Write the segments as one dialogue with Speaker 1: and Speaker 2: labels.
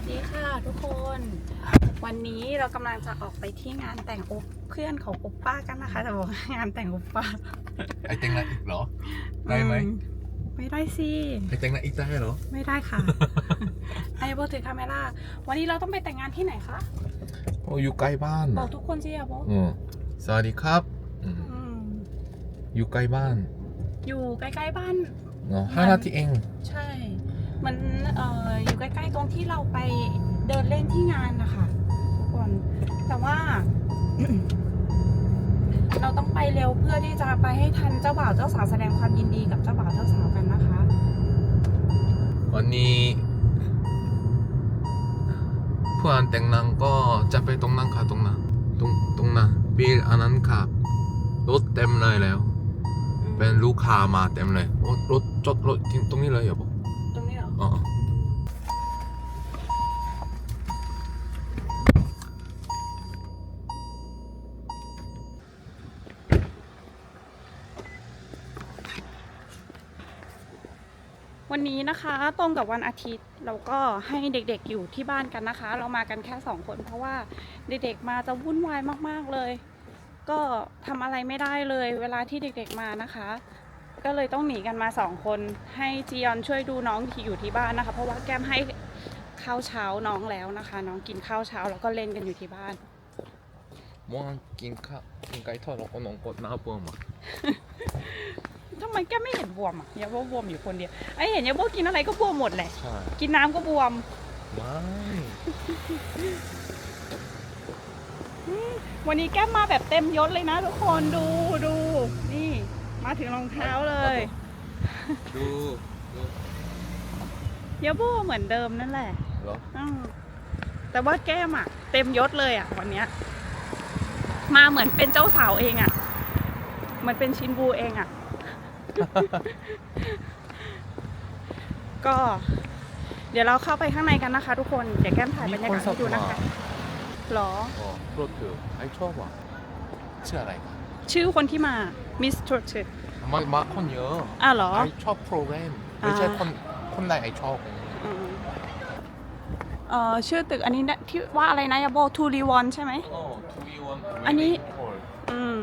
Speaker 1: วัสดีค่ะทุกคน วันนี้เรากำลังจะออกไปที่งานแต่งอบเพื่อนของโอปป้ากันนะคะแต่บอกว่างานแต่งโอปป้า
Speaker 2: ไอเต็งละอีกเหรอ ได้ไหม
Speaker 1: อืไม่ได้สิ
Speaker 2: ไอเต็งละอีกได้เหรอ
Speaker 1: ไม่ได้ค่ะ ไอโบถือคาเมล่าวันนี้เราต้องไปแต่งงานที่ไหนคะ
Speaker 2: โอ้อยู่ใกล้บ้าน
Speaker 1: บอ
Speaker 2: นะ
Speaker 1: กทุกคนสิอะโบ
Speaker 2: อืมสวัสดีครับอืม
Speaker 1: อืม
Speaker 2: อยู่ใกล้บ้าน
Speaker 1: อยู่ใกล้ๆบ้าน
Speaker 2: เนาะห้านาทีเอง
Speaker 1: ใช่ มันเอ่ออยู่ใกล้ๆตรงที่เราไปเดินเล่นที่งานนะคะทุกคนแต่ว่า เราต้องไปเร็วเพื่อที่จะไปให้ทันเจ้าบ่าวเจ้าสาวแสดงความยินดีกับเจ้าบ่าวเจ้าสาวกันนะคะ
Speaker 2: วันนี้เพื่อนแต่งงานก็จะไปตรงนั้นค่ะตรงนั้นตรงตรงนั้นบิลอันนั้นค่ะรถเต็มเลยแล้ว เป็นลูกค้ามาเต็มเลยโอ้รถจอดรถตรงนี้เลยเหรอบ อ๋
Speaker 1: อวันนี้นะคะตรงกับวันอาทิตย์เราก็ให้เด็กๆอยู่ที่บ้านกันนะคะ เรามากันแค่สองคน เพราะว่าเด็กๆมาจะวุ่นวายมากๆเลย ก็ทำอะไรไม่ได้เลย เวลาที่เด็กๆมานะคะ ก็เลยต้องหนีกันมาสองคนให้จียอนช่วยดูน้องที่อยู่ที่บ้านนะคะ เพราะว่าแก้มให้ข้าวเช้าน้องแล้วนะคะ น้องกินข้าวเช้าแล้วก็เล่นกันอยู่ที่บ้าน
Speaker 2: มองกินข้าวกินไก่ทอดแล้วก็น้องกดหน้าบวมอะ
Speaker 1: ทำไมแก้มไม่เห็นบวมอะยาโบบวมอยู่คนเดียวไอเห็นยาโบกินอะไรก็บวมหมดแหละ
Speaker 2: ใช่
Speaker 1: กินน้ำก็บวม
Speaker 2: ไม่
Speaker 1: วันนี้แก้มมาแบบเต็มยศเลยนะทุกคนดูดูนี่ มาถึงรองเท้าเลย
Speaker 2: ดูดู
Speaker 1: ยาโบเหมือนเดิมนั่นแหละ
Speaker 2: เหรอ
Speaker 1: อืมแต่ว่าแก้มอะเต็มยศเลยอะวันเนี้ย มาเหมือนเป็นเจ้าสาวเองอะเหมือนเป็นชินบูเองอะ ก็ เดี๋ยวเราเข้าไปข้างในกันนะคะ ทุกคน เดี๋ยวแก้มถ่ายบรรยากาศให้ดูนะคะหรอ
Speaker 2: อ๋อรถคือไอชอบอะชื่ออะไรคะ
Speaker 1: ชื่อคนที่มา มิสทร t
Speaker 2: มามาคนเยอะ
Speaker 1: อะเหรอ
Speaker 2: ไอชอบโปรแกรมไม่ใช่คนคนใดไอชอบ
Speaker 1: อืมเอ่อชื่อตึกอันนี้นะที่ว่าอะไรนะยาโบทูรีวอนใช่ไหม
Speaker 2: โอ้ทูวีวัน
Speaker 1: อันนี้ อืม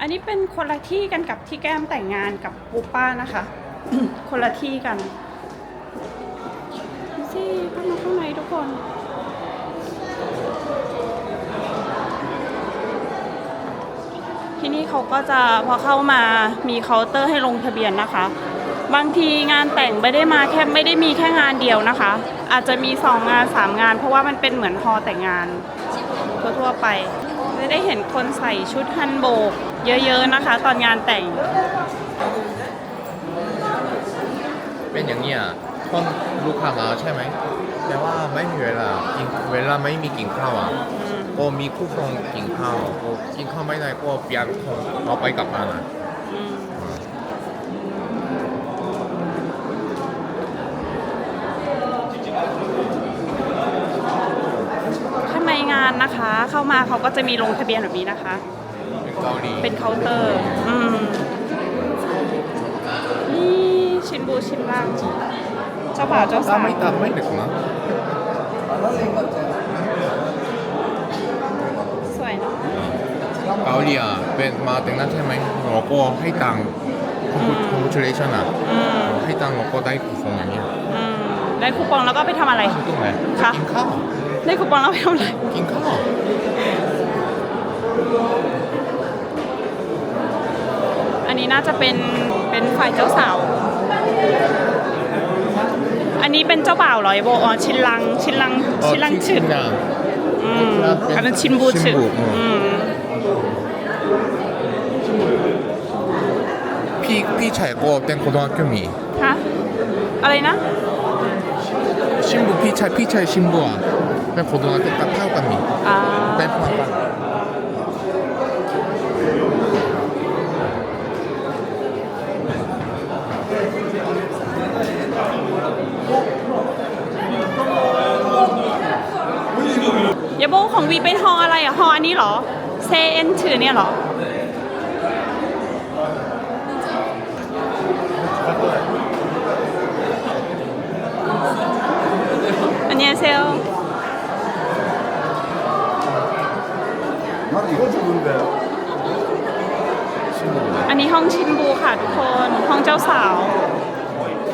Speaker 1: อันนี้เป็นคนละที่กันกับที่แก้มแต่งงานกับปูป้านะคะ คนละที่กันดูสิเข้ามาข้างในทุกคน ที่นี่เขาก็จะพอเข้ามามีเคาน์เตอร์ให้ลงทะเบียนนะคะ บางทีงานแต่งไม่ได้มาแค่ไม่ได้มีแค่งานเดียวนะคะ อาจจะมีสองงานสามงาน เพราะว่ามันเป็นเหมือนฮอลล์แต่งงานทั่วๆไปไม่ได้เห็นคนใส่ชุดฮันโบก เยอะๆนะคะ ตอนงานแต่ง
Speaker 2: เป็นอย่างนี้อะคนลูกค้ามาใช่ไหมแต่ว่าไม่มีเวลากินเวลาไม่มีกินข้าวอะ ก็มีคู่ครองกินข้าวก็กินข้าวไม่ได้ก็เปลี่ยนคนเอาไปกลับบ้านอะ
Speaker 1: อืมข้างในงานนะคะ เข้ามาเขาก็จะมีลงทะเบียนแบบนี้นะคะ
Speaker 2: เป็นเกาหลี
Speaker 1: เป็นเคาน์เตอร์ อืม นี่ชินบูชินลังเจ้าบ่าวเจ้าสาว
Speaker 2: ไม่ตามไม่เด็กนะ
Speaker 1: สวยเนาะ
Speaker 2: เกาหลีอะเป็นมาแต่งหน้าใช่ไหมเราก็ให้ตังค์ congratulation อะ
Speaker 1: อืม
Speaker 2: ให้ตังค์เราก็ได้คูปองอย่างเงี้ย
Speaker 1: อืมได้คูปองแล้วก็ไปทำอะไร
Speaker 2: ตรงไหน
Speaker 1: ค่ะ
Speaker 2: กินข้าว
Speaker 1: ได้คูปองแล้วไปทำอะไร
Speaker 2: กินข้าว
Speaker 1: อันนี้น่าจะเป็นเป็นฝ่ายเจ้าสาว อันนี้เป็นเจ้าบ่าวเหรอไอโบอ๋อชินลังชินลังชินลังฉึก
Speaker 2: นะ
Speaker 1: อืมอันนั้นชินบูฉึก
Speaker 2: ชินบูอืม
Speaker 1: อืม
Speaker 2: พี่พี่ชายก็เป็น고등학교มี
Speaker 1: ฮะ อะไรนะ
Speaker 2: 신부 피차 피차의 신부와 그냥 고등학교 딱 타고 갔니
Speaker 1: อ่า
Speaker 2: 뺀판
Speaker 1: ยาโบของวีเป็นฮออะไรอ่ะ ฮออันนี้เหรอ เซเอ็นถือเนี่ยเหรอ 안녕하세요.
Speaker 3: 난 이건 좋은데.
Speaker 1: อันนี้ห้องชินบูค่ะทุกคน ห้องเจ้าสาว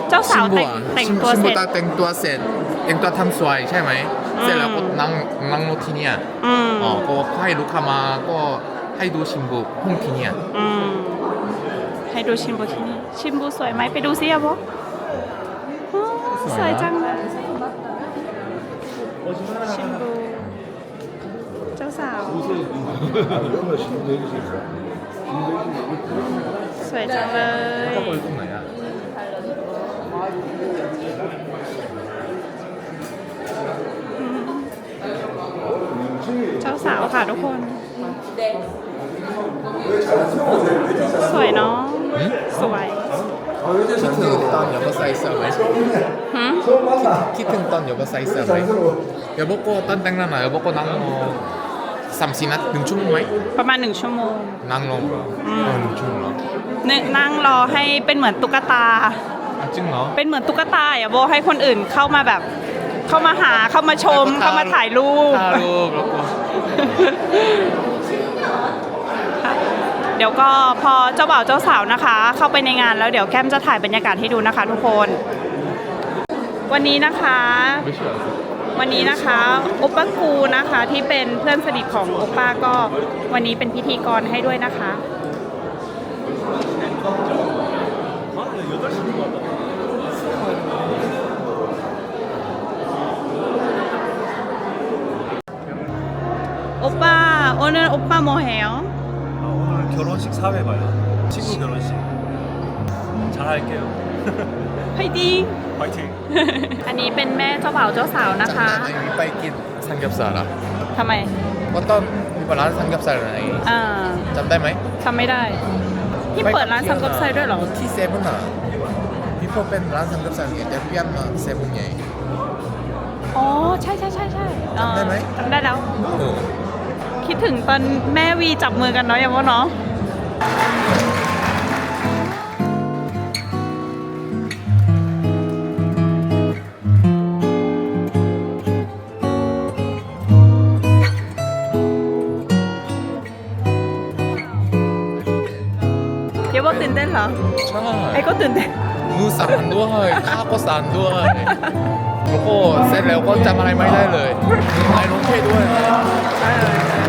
Speaker 1: เจ้าสาวแต่งแต่งตัวเสร็จ
Speaker 2: 신부 딱แต่งตัวเสร็จแต่งตัวทำสวยใช่ไหม
Speaker 1: อืม
Speaker 2: เสร็จแล้วก็นั่งนั่งรถที่เนี่ย
Speaker 1: อืม
Speaker 2: อ๋อก็ให้ลูกค้ามาก็ให้ดูชิมบุห้องที่เนี่ย
Speaker 1: อืม ให้ดูชินบูที่นี่ ชินบูสวยไหมไปดูซิอะโบอ๋อสวยจังเลย ย ชินบู เจ้าสาว
Speaker 3: 이거는 신대기실이야.
Speaker 1: สวยจังเลย
Speaker 2: ก็ไปตรงไหนอ่ะ
Speaker 1: เจ้าสาวค่ะทุกคน สวยเนาะ สวย
Speaker 2: คิดถึงตอน여보 사이즈ไหม
Speaker 1: หืม
Speaker 3: 처음 만나.
Speaker 2: คิดถึงตอน여보 사이즈ไหม
Speaker 3: 장소로.
Speaker 2: 여보 거ตอนแต่งหน้าหน่อย여보 거นั่งรอสามสี่นาทีหนึ่งชั่วโมงไหม
Speaker 1: ประมาณหนึ่งชั่วโมง
Speaker 2: นั่งรอเออหนึ่งชั่วโมงเหรอ
Speaker 1: นึกนั่งรอให้เป็นเหมือนตุ๊กตา
Speaker 2: อ่ะจริงเหรอ
Speaker 1: เป็นเหมือนตุ๊กตาอ่ะโบให้คนอื่นเข้ามาแบบ เข้ามาหาเข้ามาชม เข้ามาถ่ายรูป
Speaker 2: ถ่ายรูปแล้วก็
Speaker 1: เ ดี๋ยวก็พอเจ้าบ่าวเจ้าสาวนะคะ เข้าไปในงานแล้วเดี๋ยวแก้มจะถ่ายบรรยากาศให้ดูนะคะ ทุกคน วันนี้นะคะ วันนี้นะคะโอป้ากูนะคะที่เป็นเพื่อนสนิทของโอป้าก็วันนี้เป็นพิธีกรให้ด้วยนะคะโอป้าโอเนอร์โอป้าโมเฮล
Speaker 4: 결혼식 사회 봐요. 친구 결혼식. 잘할게요.
Speaker 1: ไฮดิ้ง
Speaker 4: 화이팅.
Speaker 1: อันนี้เป็นแม่เจ้าบ่าวเจ้าสาวนะคะ
Speaker 2: จำได้ไหมไปกินซังเกียบซาระ
Speaker 1: ทำไม
Speaker 2: ก็ตอนมีร้านซังเกียบซาระไหน
Speaker 1: อ่า
Speaker 2: จำได้ไหม
Speaker 1: ทำไม่ได้ ที่เปิดร้านซัมกับไซด้วยเหรอ
Speaker 2: ที่เซเว่นอ่ะพี่พอเป็นร้านซังเกียบซาระแต่เพี้ยนมาเซเว่นไง
Speaker 1: อ๋อ ใช่ใช่ใช่ใช่
Speaker 2: จำได้ไหม
Speaker 1: จำได้แล้ว
Speaker 2: โอ้
Speaker 1: คิดถึงตอนแม่วีจับมือกันเนาะอย่างว่าเนาะเดี๋ยวบอกตื่นเต้นเหรอ
Speaker 2: ใช่
Speaker 1: ไอ้ก็ตื่นเต้น
Speaker 2: มือสั่นด้วยข้าก็สั่นด้วยแล้วก็เสร็จแล้วก็จำอะไรไม่ได้เลยไอ้น้องเท่ด้วย
Speaker 1: 아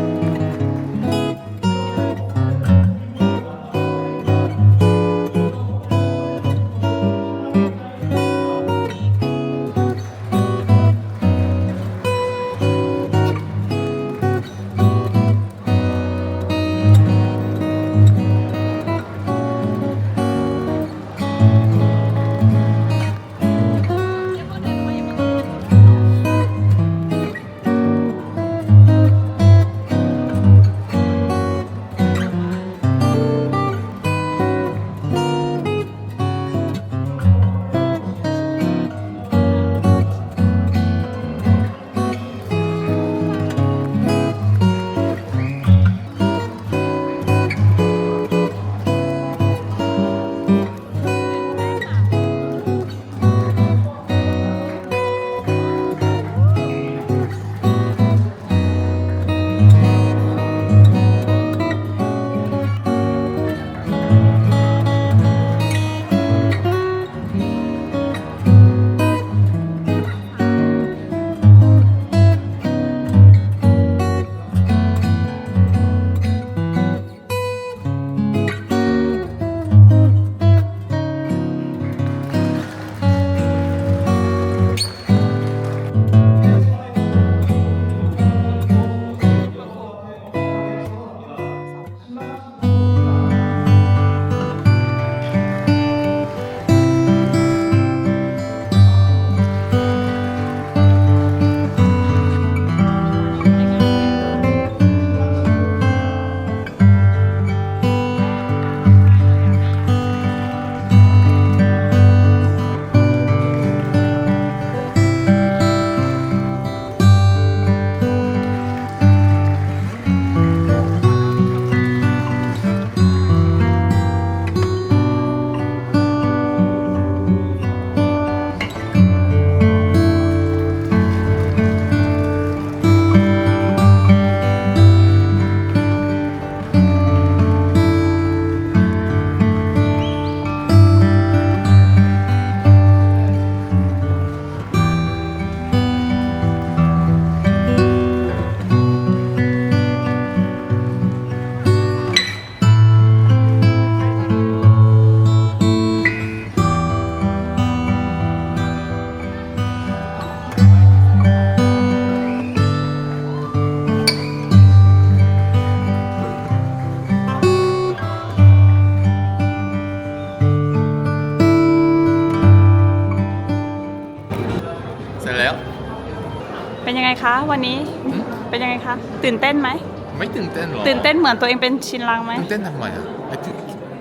Speaker 1: วันนี้
Speaker 2: หืม
Speaker 1: เป็นยังไงคะ ตื่นเต้นไหม
Speaker 2: ไม่ตื่นเต้นหรอ
Speaker 1: ตื่นเต้นเหมือนตัวเองเป็นชินลังไหม
Speaker 2: ตื่นเต้นทำไมอะไอ้ที่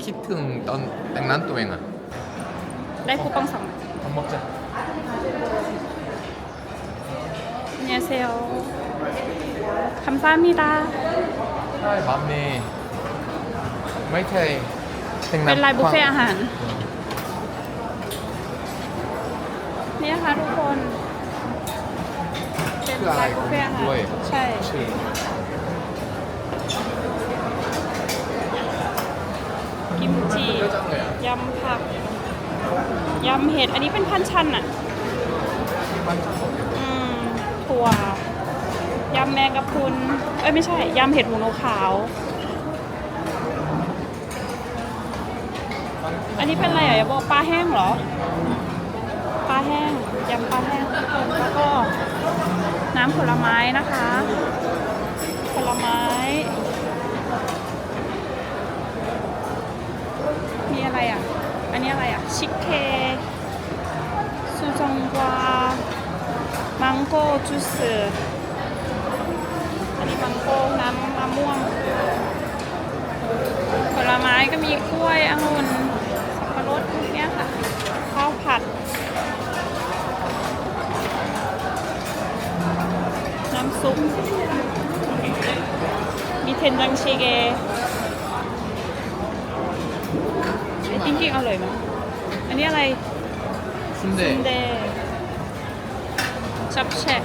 Speaker 2: คิดถึงตอนแต่งงานตัวเองอะ
Speaker 1: ได้คูปองสอง
Speaker 2: ทำมกจะ
Speaker 1: เนี่ยเซลคำซ่ามีตา
Speaker 2: ใช่บัมนี่ไม่ใช่แต่งง
Speaker 1: เป็นลายบุฟเฟ่ต์
Speaker 2: ควม
Speaker 1: อาหาร เนี่ยค่ะทุกคน เป็นลายบุฟเฟ่ต์อาหาร
Speaker 2: ด้วย
Speaker 1: ใช่
Speaker 2: ชื่อ
Speaker 1: กิมจิ
Speaker 2: เยอะจังเลยอะ
Speaker 1: ยำผักยำเห็ดอันนี้เป็นพันชันอะอืมถั่วยำแมงกะพรุนเอ้ยไม่ใช่ยำเห็ดหูหนูขาว อันนี้เป็นอะไรอะอย่าบอกปลาแห้งเหรอ ปลาแห้งยำปลาแห้งแล้วก็ น้ำผลไม้นะคะ ผลไม้ มีอะไรอะ อันนี้อะไรอะ ชิคเคซูจงกวา มังโก้จูสอันนี้มังโก้น้ำมะม่วง ผลไม้ก็มีกล้วยองุ่นสับปะรดเนี่ค่ะ ข้าวผัด
Speaker 2: ด
Speaker 1: ซุนเดจับแฉะ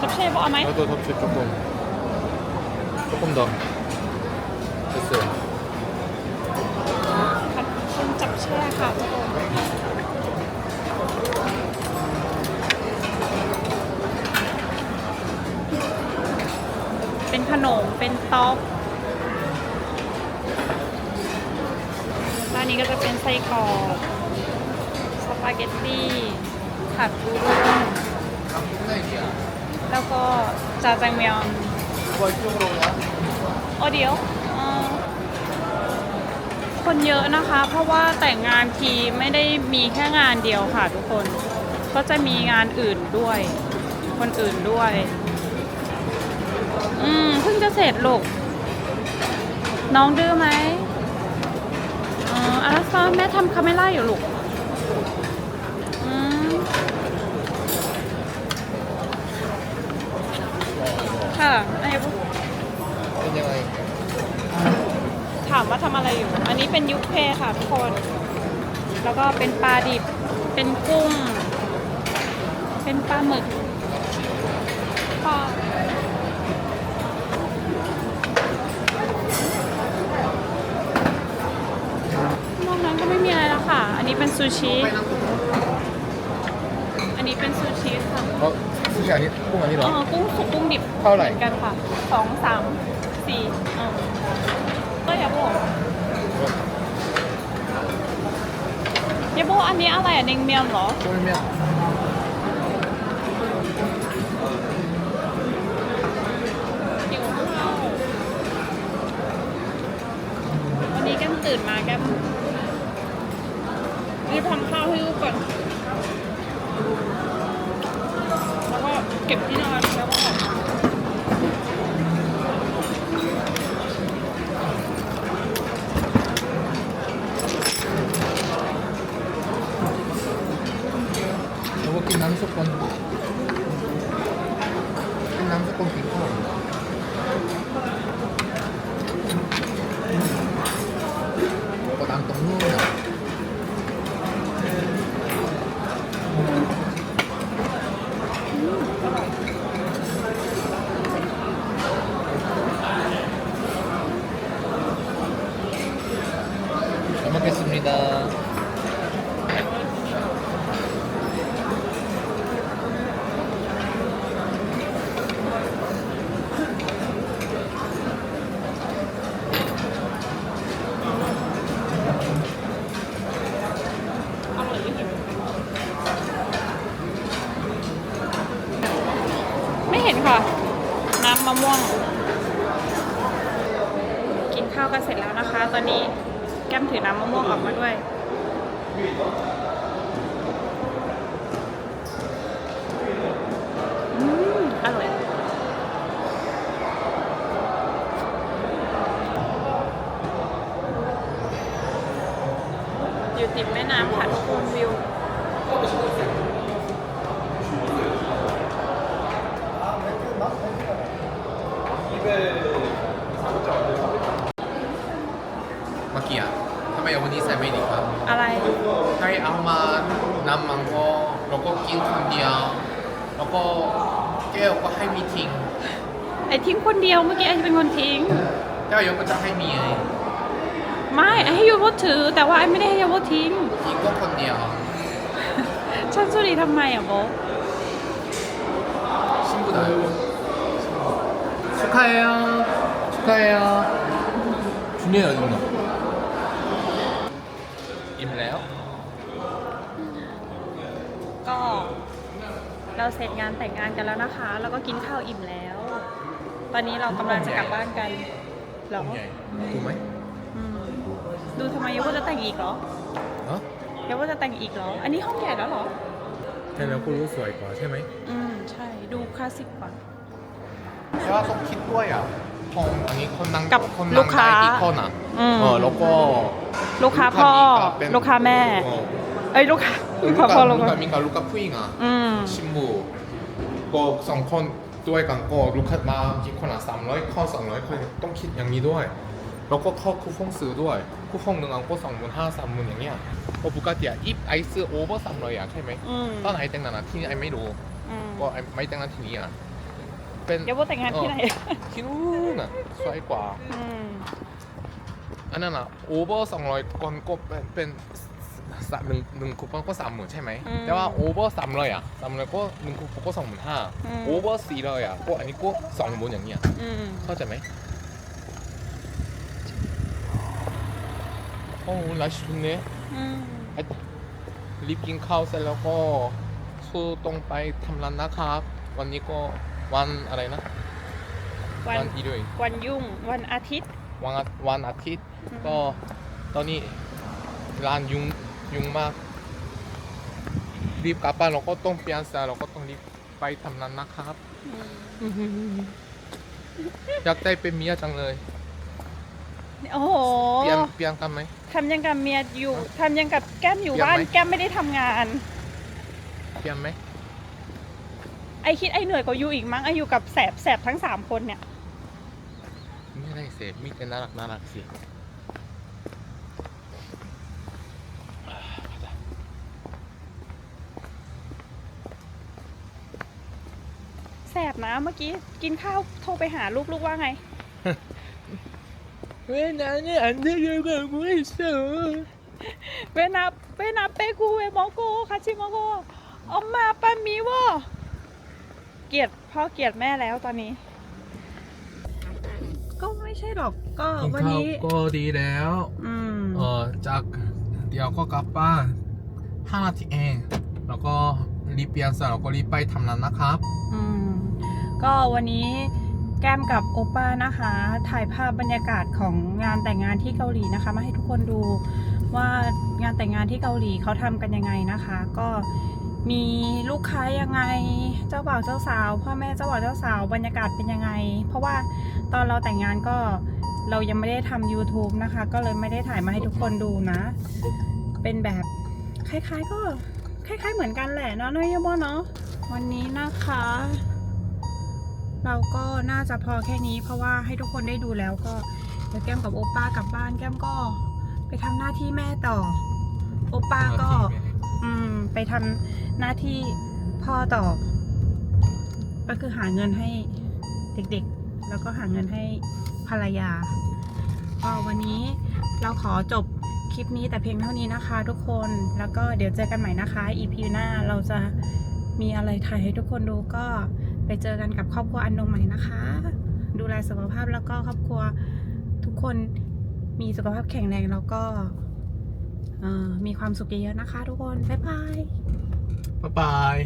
Speaker 1: จับแฉะบอกเอาไหม
Speaker 2: แล้วตัวท็อปชุด조금 조금 더 됐어요
Speaker 1: ผัดเป็นจับแช่ค่ะทุกคน เป็นขนม เป็นต๊อกร้านนี้ก็จะเป็นไส้กรอกสปาเกตตี้ผัดบูรุ่งแล้วก็จาจังเมียนโอเดี๋ยวคนเยอะนะคะ เพราะว่าแต่งงานทีไม่ได้มีแค่งานเดียวค่ะทุกคน ก็จะมีงานอื่นด้วย คนอื่นด้วย มเพิ่งจะเสร็จลูก น้องดื้อไหมอ๋ออารัซอนแม่ทำคาเมล่าอยู่ลูกอืมค่ะไอ้พวก
Speaker 2: เป็นยังไง
Speaker 1: ถามว่าทำอะไรอยู่ อันนี้เป็นยุคเพค่ะทุกคน แล้วก็เป็นปลาดิบ เป็นกุ้ง เป็นปลาหมึกทอดนอกนั้นก็ไม่มีอะไรแล้วค่ะ อันนี้ เป็นซูชิ อันนี้เป็นซูชิค่ะ
Speaker 2: เพราะผู้ชายนี่กุ้ง
Speaker 1: อันนี้เหรออ๋อกุ้งสุกกุ้งดิบ
Speaker 2: เท่าไหร่
Speaker 1: กันค่ะสองสามสี่อ่าก็ยาโบยาโบอันนี้อะไรอะเนงเมียมเหรอ
Speaker 2: กุ้งเมียง
Speaker 1: หิวข้าววันนี้ก้มตื่นมาแก้ม รีบทำข้าวให้ลูกก่อน แล้วก็เก็บที่นอนแล้วก็ออากินน้ำสกคนกินน้ำสกคนกินข้าว ถือน้ำมะม่วงออกมาด้วย อืม อร่อย อยู่ติดแม่น้ำค่ะทุกคนวิว
Speaker 2: เมื่อกี้อะทำไม วันนี้ใส่ไม่ดีครับ
Speaker 1: อะไร
Speaker 2: ให้เอามานำมังก็แล้วก็กินคนเดียว แล้วก็แก้วก็ให้มีทิ้ง
Speaker 1: ไอ้ทิ้งคนเดียวเมื่อกี้ไอ้เป็นคนทิ้ง
Speaker 2: แก้วยกก็จะให้มีไง
Speaker 1: ไม่ไอ้ให้ยูโรถือ แต่ว่าไอ้ไม่ได้ให้ยูโรทิ้ง
Speaker 2: ทิ้งก็คนเดียว
Speaker 1: ฉันสุรีทำไมอ่ะโบ
Speaker 2: 친구다요. 축하해요. 축하해요. 준이야 어딨나? อิ่มแล้ว
Speaker 1: ก็เราเสร็จงานแต่งงานกันแล้วนะคะ แล้วก็กินข้าวอิ่มแล้ว ตอนนี้เรากำลังจะกลับบ้านกันหรอ
Speaker 2: ถูกไหม
Speaker 1: ดูทำไมเยาว่าจะแต่งอีกเหรอ
Speaker 2: เนา
Speaker 1: ยาว่าจะแต่งอีกเหรอ อันนี้ห้องใหญ่แล้วเหรอ
Speaker 2: แต่เราคุณรู้สวยกว่าใช่ไหม
Speaker 1: อืม ใช่ ดูคลาสสิกกว่า
Speaker 2: แต่ว่าต้อคิดด้วยอะ ห้องอันนี้คนนั่ง
Speaker 1: กับ
Speaker 2: คน
Speaker 1: ลู
Speaker 2: นั่ง
Speaker 1: กค้า
Speaker 2: ได้กี่คนอะ
Speaker 1: อืม
Speaker 2: เออแล้วก็
Speaker 1: ลูกค้าพ่อ
Speaker 2: เป็น
Speaker 1: ลูกค้าแม่
Speaker 2: เออ
Speaker 1: เอ้ยลูกค้า
Speaker 2: ลู
Speaker 1: ลู
Speaker 2: ก
Speaker 1: กค้าพ่อลูก
Speaker 2: ค้า
Speaker 1: ค้า
Speaker 2: มีกับลูกค้าผู้หญิงอะ
Speaker 1: อืม
Speaker 2: ชิมูก็สองคนด้วยกันก็ลูกค้ามากี่คนอะสามร้อยข้อสองร้อยคนต้องคิดอย่างนี้ด้วย แล้วก็เข้าคูฟองซื้อด้วยคูฟองหนึ่งอันก็สองหมื่นห้าสามหมื่นอย่างเงี้ยก็ปกติอะอีฟไอซ์โอเวอร์สามร้อยอะใช่ไหม
Speaker 1: อืม
Speaker 2: ตอนไอแต่งงานอะที่นี่ไอไม่รู้
Speaker 1: อืม
Speaker 2: ก็ไอไม่แต่งงานที่นี่อะ เป็น
Speaker 1: ยูโรแต่งงานที่ไหน
Speaker 2: ที่นู้นอะสวยกว่า
Speaker 1: อืม
Speaker 2: อันนั้นอะโอเวอร์สองร้อยคนก็เป็นเป็นสามหนึ่งหนึ่งคูปองก็สามหมื่นใช่ไหม
Speaker 1: อืม
Speaker 2: แต่ว่าโอเวอร์สามร้อยอะสามร้อยก็หนึ่งคูปองก็สองหมื่นห้า
Speaker 1: อืม
Speaker 2: โอเวอร์สี่ร้อยอะก็อันนี้ก็สองหมื่นอย่างเงี้ย
Speaker 1: อืม
Speaker 2: เข้าใจไหมโอ้ร้านชุดนี้
Speaker 1: อืม
Speaker 2: ไอ้รีบกินข้าวเสร็จแล้วก็สู้ตรงไปทำร้านนะครับ วันนี้ก็ วันอะไรนะ
Speaker 1: วัน
Speaker 2: วันอีด้วย
Speaker 1: วันยุ่งวันอาทิตย์
Speaker 2: วันอาวันอาทิตย์
Speaker 1: อืม
Speaker 2: ก็ตอนนี้ร้านยุ่งยุ่งมากรีบกลับบ้านเราก็ต้องเปลี่ยนเสื้อเราก็ต้องรีบไปทำนั้นนะครับอยากได้เป็นเมียจังเลย
Speaker 1: โอ้โห
Speaker 2: เปลี่ยนเปลี่ยนกันไหม
Speaker 1: ทำยังกับเมียอยู่ทำยังกับแก้มอยู่
Speaker 2: เปลี่ยน
Speaker 1: บ้าน
Speaker 2: ไหม
Speaker 1: แก้มไม่ได้ทำงาน
Speaker 2: เปลี่ยนไหม
Speaker 1: ไอคิดไอเหนื่อยกว่ายูอีกมั้งไออยู่กับแสบแสบทั้งสามคนเนี่ย
Speaker 2: ไม่ได้เสพมีแต่น่ารักน่ารักสิ
Speaker 1: แสบนะเมื่อกี้กินข้าวโทรไปหาลูกลูกว่าไง
Speaker 2: เว้ยนะเนี่ยอันนี้เยอะกว่าไม่เสือ
Speaker 1: เวนาเวนาเปกูเวมอโกคาชิมอโกออมมาปามีวอเกลียด พ่อเกลียดแม่แล้วตอนนี้ ก็ไม่ใช่หรอกก็วันนี้
Speaker 2: ก็ดีแล้ว
Speaker 1: อืม
Speaker 2: เออจากเดี๋ยวก็กลับบ้านห้านาทีเอง แล้วก็รีบเปลี่ยนเสร็จแล้วก็รีบไปทำนั้นนะครับ
Speaker 1: อืม ก็วันนี้แก้มกับโอป้านะคะ ถ่ายภาพบรรยากาศของงานแต่งงานที่เกาหลีนะคะ มาให้ทุกคนดูว่างานแต่งงานที่เกาหลีเขาทำกันยังไงนะคะ ก็ มีลูกค้ายังไง เจ้าบ่าวเจ้าสาวพ่อแม่เจ้าบ่าวเจ้าสาวบรรยากาศเป็นยังไง เพราะว่าตอนเราแต่งงานก็เรายังไม่ได้ทำ YouTube นะคะ ก็เลยไม่ได้ถ่ายมาให้ทุกคนดูนะ เป็นแบบคล้ายๆก็คล้ายๆเหมือนกันแหละเนาะน้อยยบเนาะวันนี้นะคะ เราก็น่าจะพอแค่นี้ เพราะว่าให้ทุกคนได้ดูแล้วก็เดี๋ยวแก้มกับโอป้ากลับบ้านแก้มก็ ไปทำหน้าที่แม่ต่อ โอป้าก็ อืม ไปทำหน้าที่พ่อต่อ ก็คือหาเงินให้เด็กๆ แล้วก็หาเงินให้ภรรยาก็วันนี้เราขอจบคลิปนี้แต่เพียงเท่านี้นะคะ ทุกคน แล้วก็เดี๋ยวเจอกันใหม่นะคะ EP หน้าเราจะมีอะไรถ่ายให้ทุกคนดูก็ไปเจอกันกับครอบครัวอันดงใหม่นะคะ ดูแลสุขภาพแล้วก็ครอบครัวทุกคนมีสุขภาพแข็งแรงแล้วก็ เออมีความสุขเยอะๆนะคะทุกคน บ๊ายบาย
Speaker 2: บ๊ายบาย